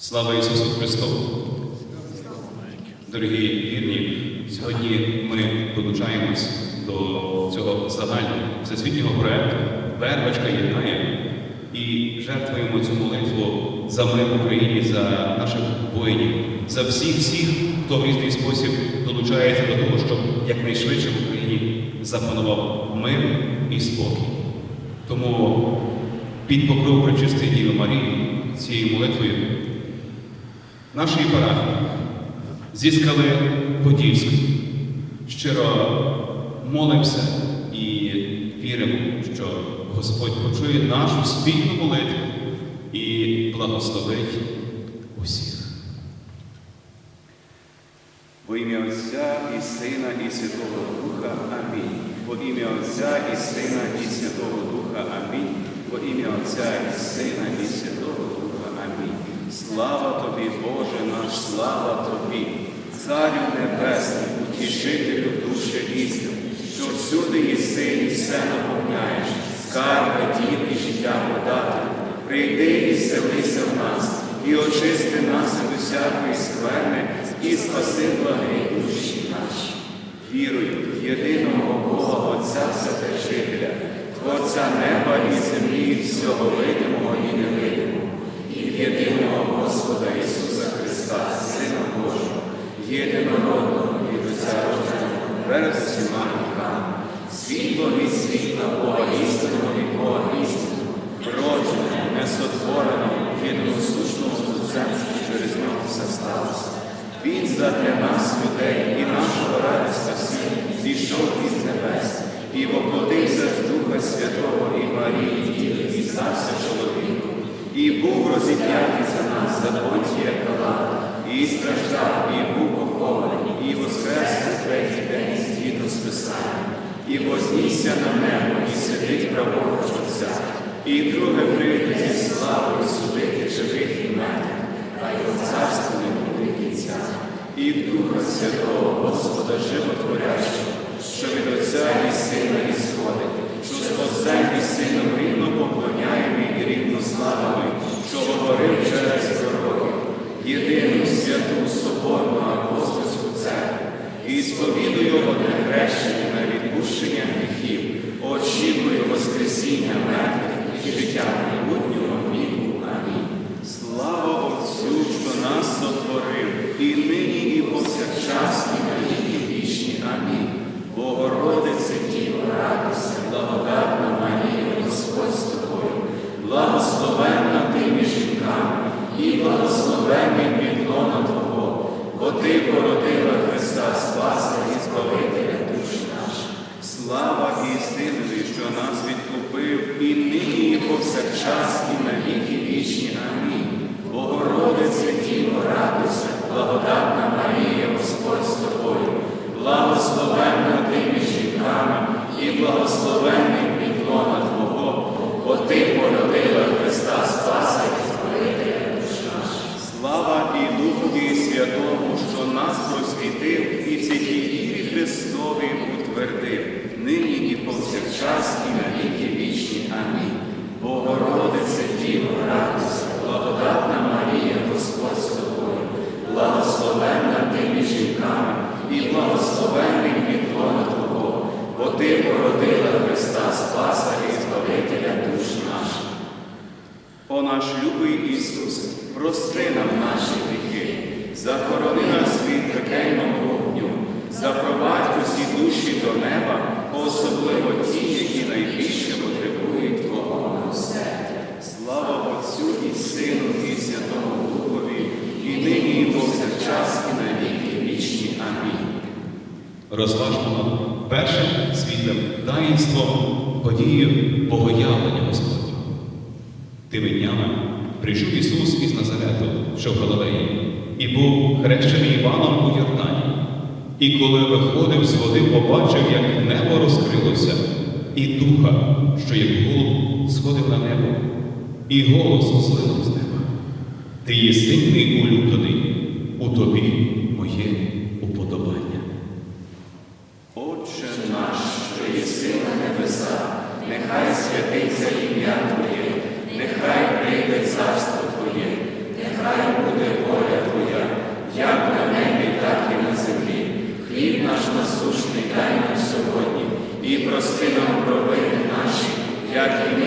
Слава Ісусу Христу! Дорогі вірні, сьогодні ми долучаємось до цього загального всесвітнього проекту Вербочка єднає і жертвуємо цю молитву за мир в Україні, за наших воїнів, за всіх всіх, хто в різний спосіб долучається до того, щоб якнайшвидше в Україні запанував мир і спокій. Тому під покров Пречистої Діви Марії цією молитвою нашої парафії зі скали Подільської щиро молимося і віримо, що Господь почує нашу спільну молитву і благословить усіх. Во ім'я Отця і Сина, і Святого Духа. Амінь. Во ім'я Отця і Сина, і Святого Духа. Амінь. Во ім'я Отця і Сина, і Святого Духа. Слава тобі, Боже наш, слава тобі, Царю Небесний, утішителю душі істини, що всюди єси і все наповняєш, скарби, дім і життя подателю. Прийди і селися в нас, і очисти нас від усякої скверни, і спаси благи душі наші. Вірую в єдиного Бога Отця Вседержителя, Творця неба і землі, всього видимого і невидимого, і Господа Ісуса Христа, Сина Божого, єдинородного від Отця родженого, перед всіма віками, світло від світла Бога істинного від Бога істинного, родженого, несотвореного, єдиносушного що через нього все сталося. Він задля нас, людей, і нашого ради спасіння, зійшов із небес, і воплотився з Духа Святого і Марії, і стався чоловіком, і був розіп'ятий за нас, за Понтія Пилата, і страждав, і був похований, і воскрес на третій день згідно з Писанням, і вознісся на небо, і сидить праворуч Отця, і друге прийде зі славою судити живих і мертвих, а його царство не буде кінця. І Духа Святого Господа Животворящого, що від Отця і Сина і сходить, що з Отцем і Сином рівно поклоняємо і рівно славами, що говорив через пророків, єдину святу соборну апостольську церкву, і сповідую одне хрещення на відпущення гріхів, очікую Воскресіння мертвих і життя майбутнього віку. Амінь. Слава Отцю, що нас сотворив, і нині, і повсякчас, і на віки вічні. Амінь. Богородице, Діво, радуйся, благодатна Марія, Господь з тобою, благословенна ти між жінками, і благословенний підлона Твого, бо Ти породила Христа Спаса і Збавителя душ наших. Слава і Синові, що нас відкупив, і нині, і повсякчас, і на віки вічні. Амінь. Богородице, Діво, радуйся, благодатна Марія, Господь з тобою, благословенна ти між жінками, і благословенний підлона Твого, бо Ти породила Христа Спаса і Збавителя душ наших. Слава і Духові Святому, що нас просвітив і в святій вірі Христові утвердив, нині і повсякчас, і на віки вічні. Амінь. Богородице, Діво, радуйся, благодатна Марія, Господь з тобою, благословенна ти між жінками, і благословенний підлона Твого, бо Ти породила Христа Спаса і Збавителя душ наших. О наш любий Ісус, прости нам наші гріхи, захорони нас від пекельного вогню, запровадь усі душі до неба, особливо ті, які найбільше потребують Твого милосердя. Слава Отцю і Сину, і Святому Духові, і нині, і повсякчас, і на віки вічні. Амінь. Розважмо першим світлим таїнством подією богоявлення Господнього. Тими днями прийшов Ісус із Назарету, що в Галилеї, і був хрещений Іваном у Йордані. І коли виходив з води, побачив, як небо розкрилося, і духа, що як голуб, сходив на небо, і голос злинув з неба. Ти є мій улюблений, у тобі моє уподобання. Отче наш, що єси на небеса, нехай святиться ім'я Твоє, нехай прийде царство Твоє, нехай буде воля Твоя, як на небі, так і на землі. Хліб наш насушний дай нам сьогодні і прости нам провини наші, як і ми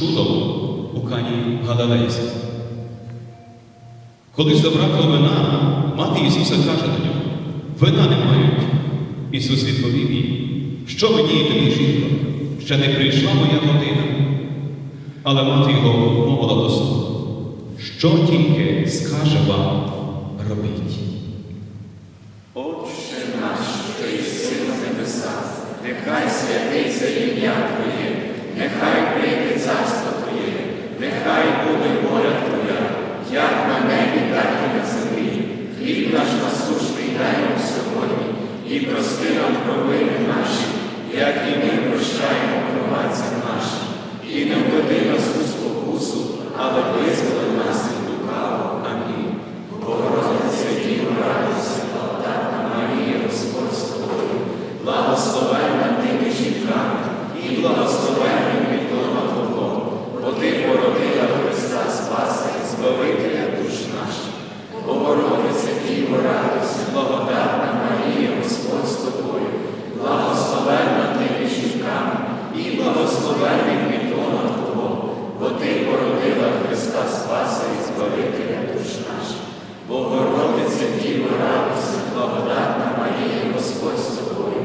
Шулаву у Кані Галилейській. Коли ж забракло вина, мати Ісуса каже до нього, вина не мають. Ісус відповів їй, що мені і тобі жінка, ще не прийшла моя година. Але мати його мовила до слова, що тільки скаже вам робіть. Отче наш, що єси на небесах, нехай святиться ім'я Твоє. святі, радості, благодатна Марія, Господь з тобою.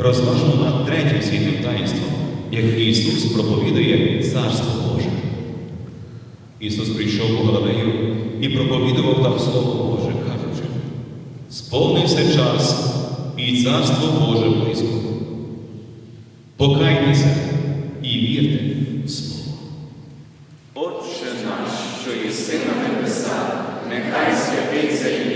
Розважно над третім світим таїнством, як Ісус проповідує Царство Боже. Ісус прийшов у Галилею і проповідував там Слово Боже, кажучи, сповнився час і Царство Боже близько. Покайтеся і вірте в Слово. Отче наш, що єси на небеса, нехай святиться.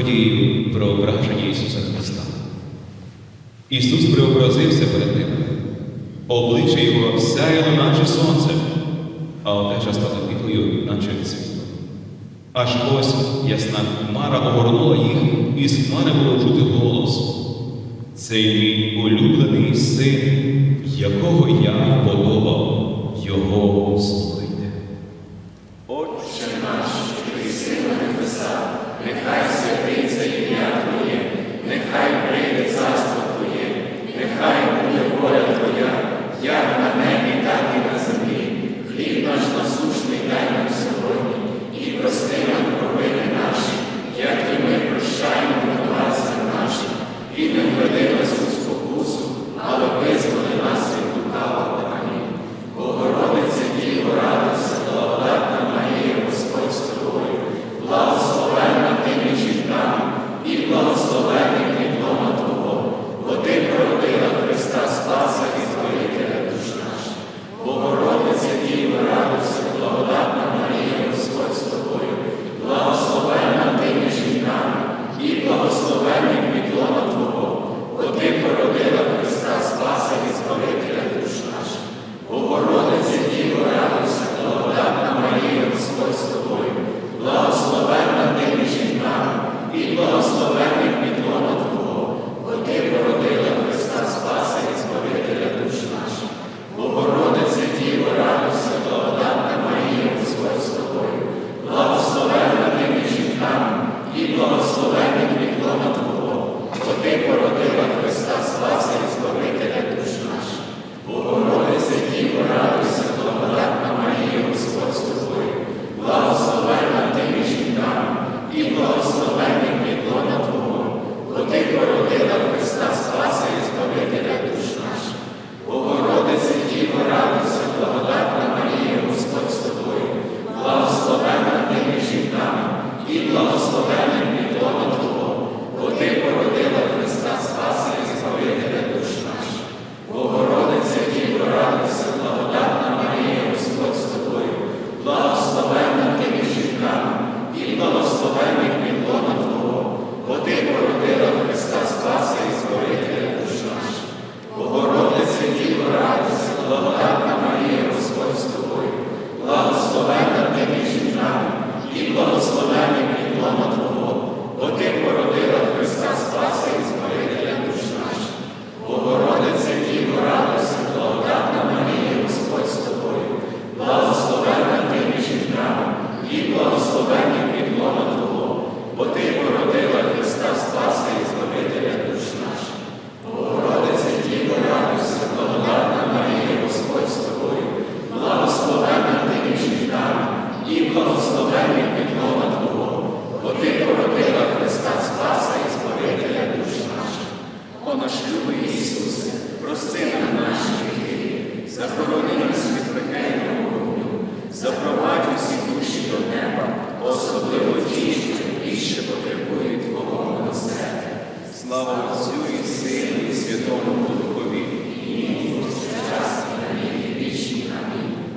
подією преображення Ісуса Христа. Ісус преобразився перед Ним, обличчя Його сяяло, наче сонце, а одежа стала білою, наче світло. Аж ось ясна хмара огорнула їх, і з хмари було чути голос. Цей мій улюблений син, якого я вподобав, його слухайте. Отче наш, який син небеса, нехай.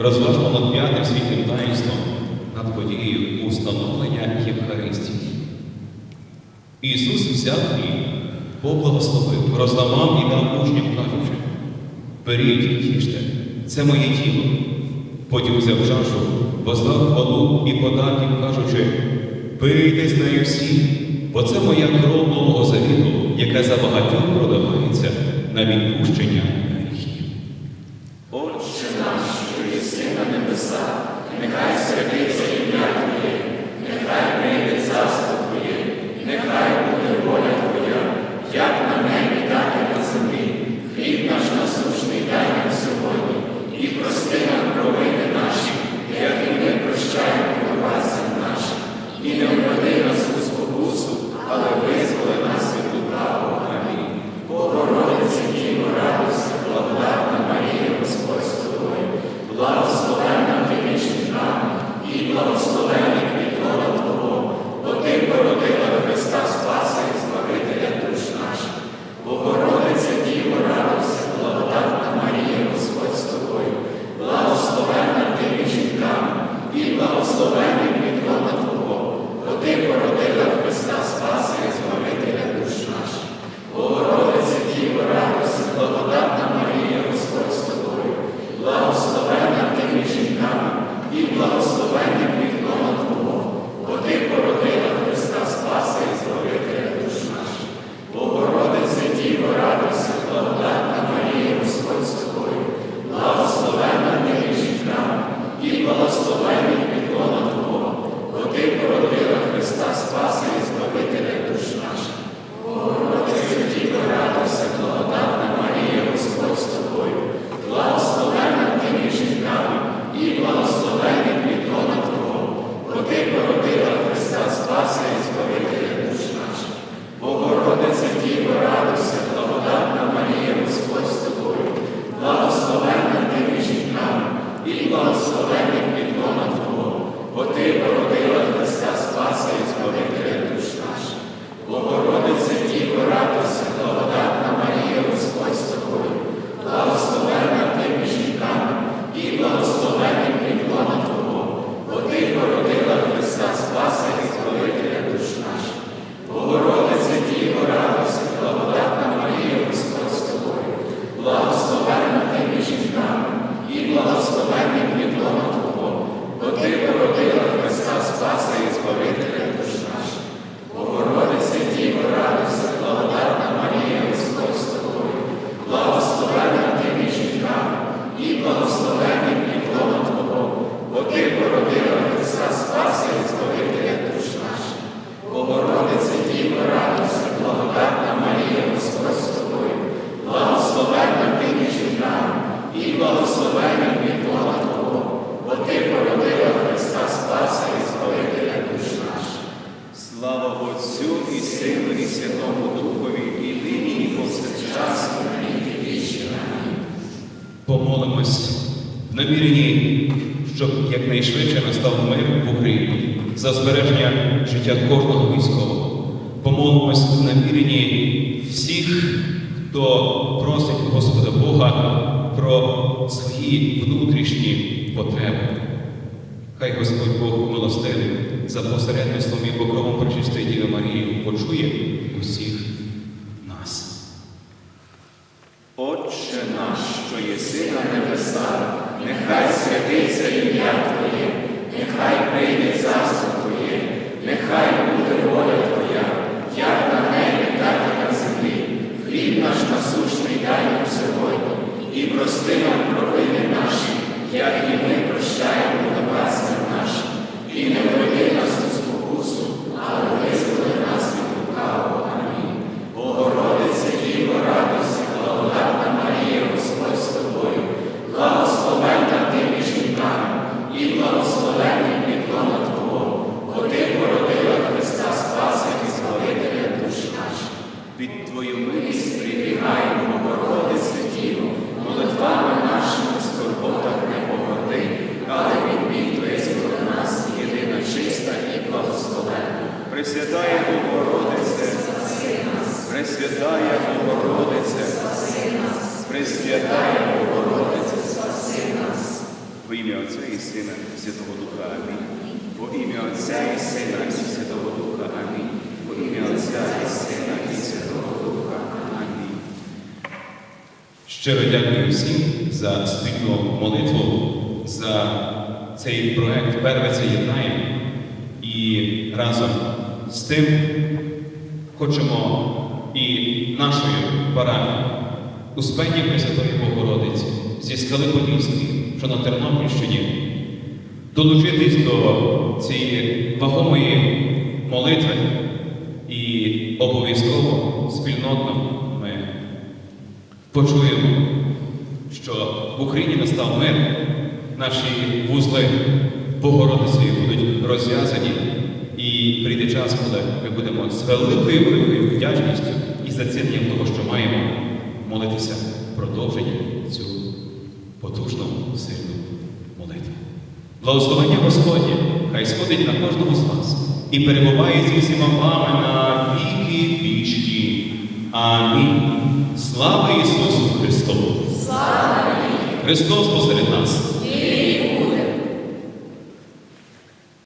розважмо над п'ятим світним таїнством, над подією установлення Євхаристії. Ісус взяв і поблагословив, розламав і дав учням, кажучи, беріть, їжте, це моє тіло. Потім взяв чашу, воздав хвалу і подав їм, кажучи, пийте з нею всі, бо це моя кров нового завіту, яка за багатьом продавається на відпущення. якнайшвидше настав мир в Україні за збереження життя кожного військового. Помолимось на вірні всіх, хто просить Господа Бога про свої внутрішні потреби. Хай Господь Бог милостивий за посередництвом і покровом Пречистої Діви Марії почує усіх нас. Отче наш, що єси на небесах, нехай святиться ім'я Твоє, нехай прийде царство Твоє, нехай буде воля Твоя, як на небі, так і на землі. Хліб наш насущний дай нам сьогодні і прости нам провини наші, як і Щиро дякую всім за спільну молитву, за цей проект Вервиця єднаємо. І разом з тим хочемо і нашою парафією Успенні Пресвятої Богородиці зі скали що на Тернопільщині, долучитись до цієї вагомої молитви і обов'язково спільнотно почуємо, що в Україні настав мир, наші вузли Богородиці будуть розв'язані, і прийде час, коли ми будемо з великою великою вдячністю і заціненням того, що маємо, молитися продовження цю потужну сильну молитву. Благословення Господнє, хай сходить на кожному з вас і перебуває зі всіма вами на віки вічні. Амінь. Слава Ісусу Христу! Слава Христос посеред нас!